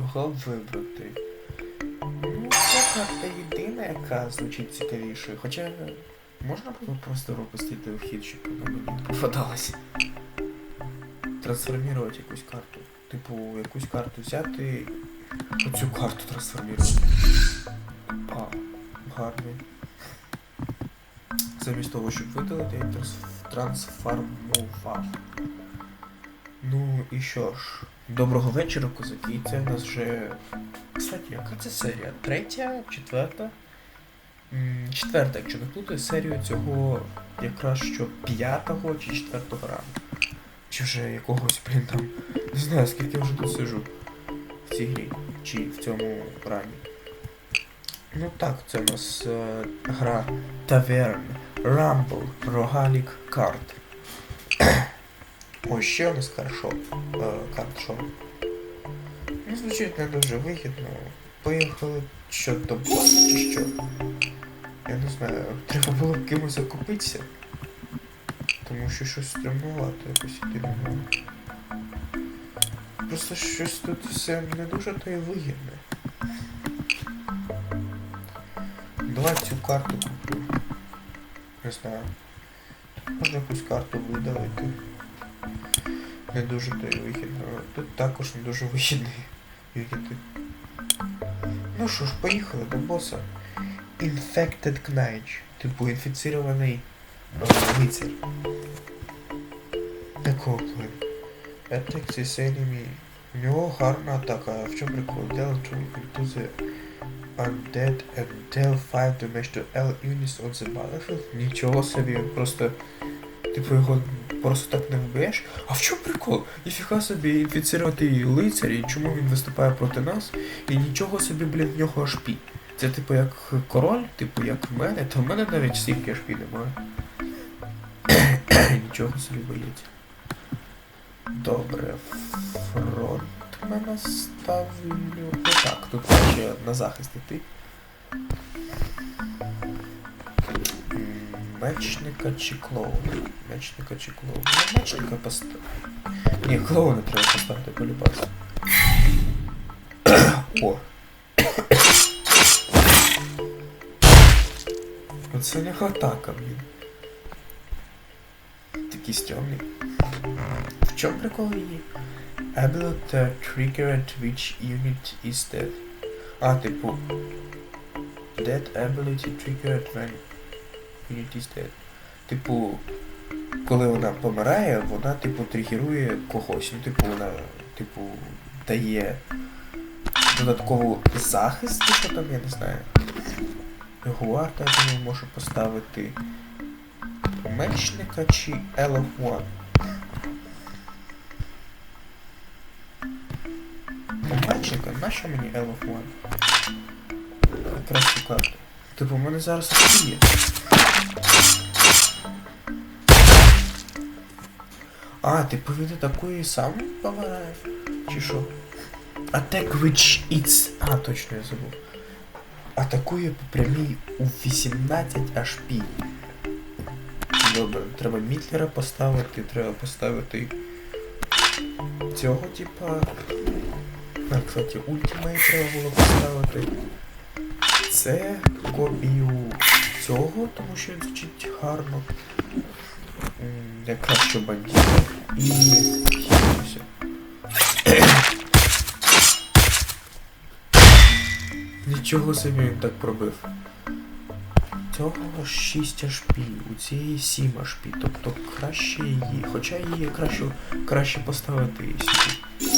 Кого вибрати? Ну, ця карта єдина, яка звучить цікавіше. Хоча можна було просто пропустити вхід, щоб вона мені не попадалась. Трансформувати якусь карту. Типу, якусь карту взяти. Оцю карту трансформувати. А, гарний. Замість того, щоб видалити, я трансф- трансформував. Ну і що ж, доброго вечора, козаки. Це в нас вже. Кстати, яка це серія? Третя, четверта? Четверта, якщо не плутаю, серію цього якраз що п'ятого чи четвертого ранку. Чи вже якогось, блін, там. Не знаю, скільки я вже тут сижу в цій грі. Чи в цьому рані. Ну так, це у нас е, гра Tavern Rumble Rogalик Kart. Ось ще у нас. Е, карт-шоу. Ну, звучить не дуже вигідно. Поїхали що до боса чи що. Я не знаю, треба було б кимось закупитися. Тому що щось стремнувато якось іти не можу. Просто щось тут все не дуже то і вигідне. Давай цю карту куплю. Не знаю. Можна якусь карту видалити. Не дуже то і вигідно. Тут також не дуже вигідний вигідний. Ну що ж, поїхали до боса. Infected Knight. Типу інфіцірований е, лицар. Якого плану? Attack this enemy. У нього гарна атака. В чому прикол? Deal to into undead and deal 5 damage to L units on the battlefield. Нічого собі, просто. Типу його просто так не вб'єш. А в чому прикол? Ніфіга собі інфіцірувати лицар, і чому він виступає проти нас? І нічого собі, блін, в нього аж пі. Це типу як король, типу як в мене, то в мене навіть стільки аж пі немає. Нічого собі боїться. Добре, фронт мене ставлю. Так, тут ще на захист іти. М, Мечника чи клоуна? Мечника чи клоуна? Ну, мечника поставити. Ні, клоуна треба поставити полюбас. О! Оце у нього атака, блін. Такий стрьомний. В чому прикол її? Ability triggered which unit is dead. А, типу. Dead ability triggered when unit is. Типу, коли вона помирає, вона, типу, тригерує когось. Ну, типу, вона, типу, дає додаткову захист, типу там, я не знаю. Гуарда, я думаю, можу поставити мечника чи L of One. Мальчика, нащо мені L of One? Якраз цю. Типу, в мене зараз є. А, він атакує і сам помирає? Чи що? Attack which it's... А, точно я забув. Атакує по прямій у 18 HP. Добре, треба Мітлера поставити, треба поставити цього, типа. А, кстати, ультимейт треба було поставити. Це копію цього, тому що він звучить гарно. М, кращу що бандіта. І хілюся. Нічого собі він так пробив. Цього 6 HP, у цієї 7 HP, тобто краще її. Хоча її краще, краще поставити сюди.